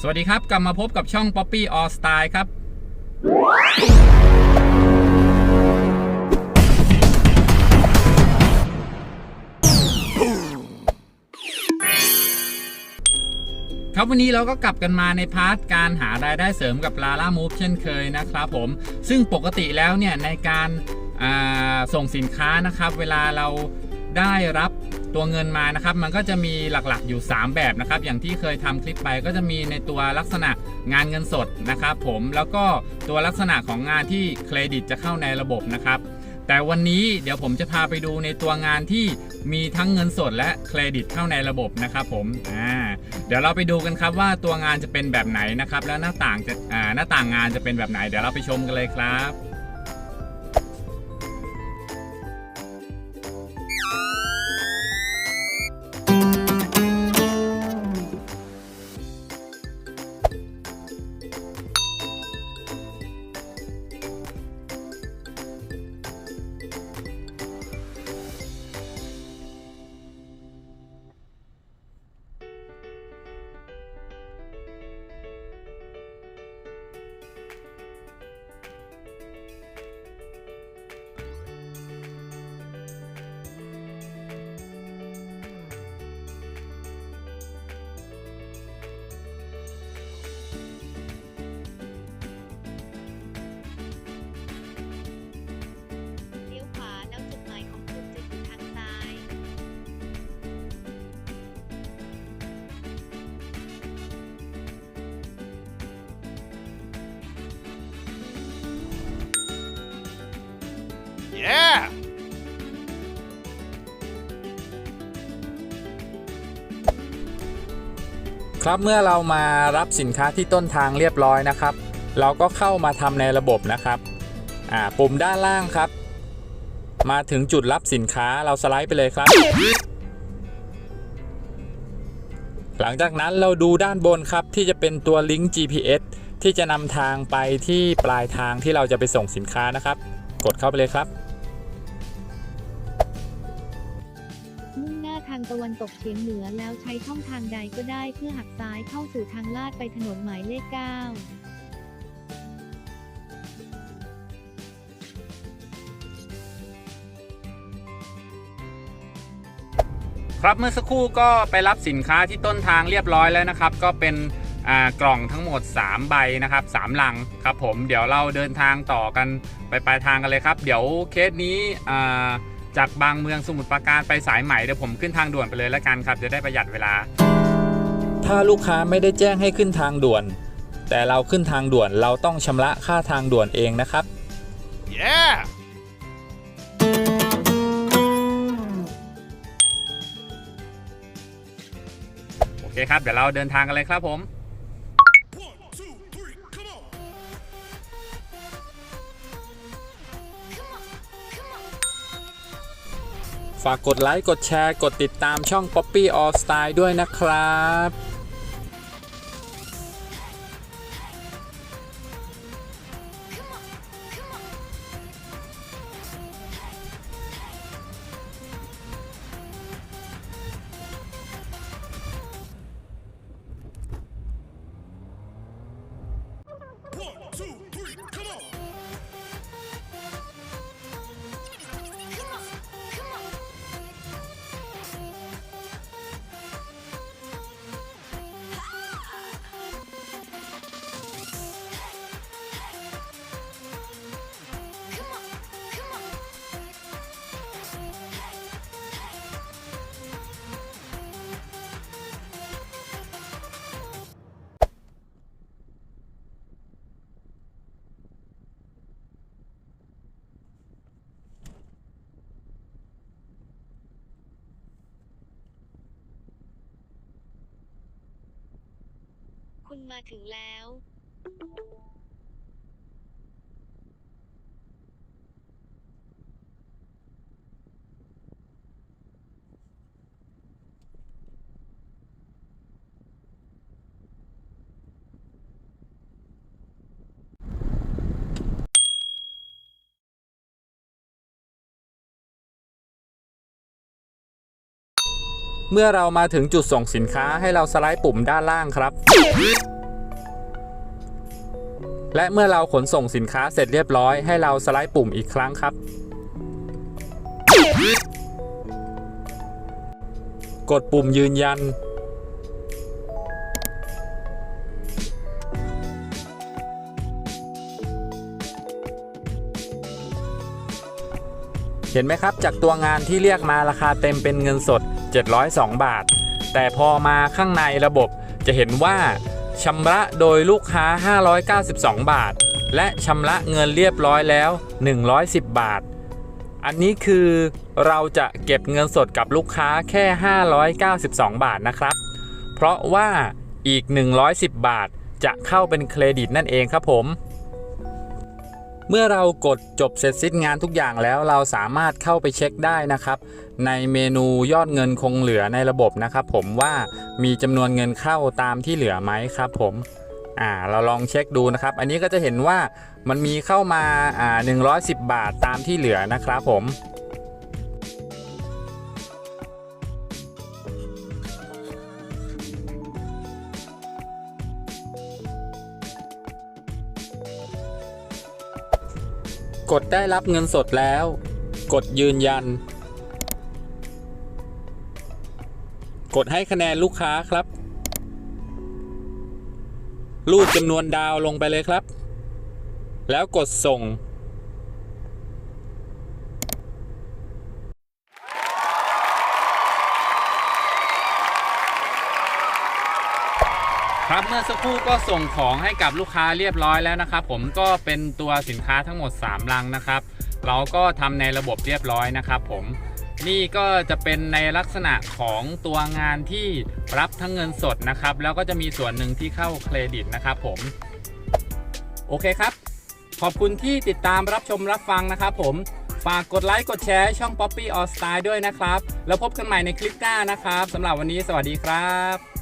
สวัสดีครับ กลับมาพบกับช่อง Poppy All Style ครับ ครับวันนี้เราก็กลับกันมาในพาร์ทการหารายได้เสริมกับ Lala Move เช่นเคยนะครับผม ซึ่งปกติแล้วเนี่ยในการอ่าส่งสินค้านะครับ เวลาเราได้รับ ตัวเงินมานะครับ มันก็จะมีหลักๆอยู่ 3 แบบนะครับ อย่างที่เคยทำคลิปไปก็จะมีในตัวลักษณะงานเงินสดนะครับ ผมแล้วก็ตัวลักษณะของงานที่เครดิตจะเข้าในระบบนะครับ แต่วันนี้เดี๋ยวผมจะพาไปดูในตัวงานที่มีทั้งเงินสดและเครดิตเข้าในระบบนะครับผมอ่าเดี๋ยวเราไปดูกันครับว่าตัวงานจะเป็นแบบไหนนะครับ แล้วหน้าต่างจะอ่าหน้าต่างงานจะเป็นแบบไหน เดี๋ยวเราไปชมกันเลยครับ ครับเมื่อเรามารับสินค้าที่ต้นทางเรียบร้อยนะครับ เราก็เข้ามาทำในระบบนะครับปุ่มด้านล่างครับ มาถึงจุดรับสินค้าเราสไลด์ไปเลยครับ หลังจากนั้นเราดูด้านบนครับที่จะเป็นตัวลิงก์ GPS ที่จะนำทางไปที่ปลายทางที่เราจะไปส่งสินค้านะครับ กดเข้าไปเลยครับ ตะวันตกเฉียงเหนือแล้วใช้ช่องทางใดก็ได้เพื่อหักซ้ายเข้าสู่ทางลาดไปถนนหมายเลข 9ครับเมื่อสักครู่ก็ไปรับสินค้าที่ต้นทางเรียบร้อยแล้วนะครับ ก็เป็นกล่องทั้งหมด 3 ใบนะครับ3ลังครับผมเดี๋ยวเราเดินทางต่อกันไปปลายทางกันเลยครับ เดี๋ยวเคสนี้อ่า จากบางเมืองสมุทรปราการไปสายใหม่เดี๋ยวผมขึ้นทางด่วนไปเลยแล้วกันครับจะได้ประหยัดเวลา ถ้าลูกค้าไม่ได้แจ้งให้ขึ้นทางด่วน แต่เราขึ้นทางด่วนเราต้องชำระค่าทางด่วนเองนะครับ Yeah! โอเคครับเดี๋ยวเราเดินทางกันเลยครับผม ฝากกดไลค์ กดแชร์ กดติดตามช่อง Poppy All Style ด้วยนะครับ คุณมาถึงแล้ว เมื่อเรามาถึงจุดส่งสินค้าให้เราสไลด์ปุ่มด้านล่างครับ และเมื่อเราขนส่งสินค้าเสร็จเรียบร้อยให้เราสไลด์ปุ่มอีกครั้งครับ กดปุ่มยืนยันเห็นไหมครับ จากตัวงานที่เรียกมาราคาเต็มเป็นเงินสด 702 บาท แต่พอมาข้างในระบบจะเห็นว่าชำระโดยลูกค้า 592 บาท และชำระเงินเรียบร้อยแล้ว 110 บาท อันนี้คือเราจะเก็บเงินสดกับลูกค้าแค่ 592 บาทนะครับ เพราะว่าอีก 110 บาทจะเข้าเป็นเครดิตนั่นเองครับผม เมื่อเรากดจบเสร็จสิ้นงานทุกอย่างแล้วเราสามารถเข้าไปเช็คได้นะครับ ในเมนูยอดเงินคงเหลือในระบบนะครับ ผมว่ามีจำนวนเงินเข้าตามที่เหลือไหมครับ ผมอ่าเราลองเช็คดูนะครับ อันนี้ก็จะเห็นว่ามันมีเข้ามาอ่า110 บาทตามที่เหลือนะครับผม กดได้รับเงินสดแล้ว กดยืนยัน กดให้คะแนนลูกค้าครับ รูดจำนวนดาวลงไปเลยครับ แล้วกดส่ง ครับเมื่อสักครู่ก็ส่งของให้กับลูกค้าเรียบร้อยแล้วนะครับ ผมก็เป็นตัวสินค้าทั้งหมด 3 ลังนะครับ เราก็ทำในระบบเรียบร้อยนะครับ ผมนี่ก็จะเป็นในลักษณะของตัวงานที่รับทั้งเงินสดนะครับ แล้วก็จะมีส่วนหนึ่งที่เข้าเครดิตนะครับผม โอเคครับ ขอบคุณที่ติดตามรับชมรับฟังนะครับ ผมฝากกดไลค์กดแชร์ช่อง Poppy All Style ด้วยนะครับ แล้วพบกันใหม่ในคลิปหน้านะครับสำหรับวันนี้สวัสดีครับ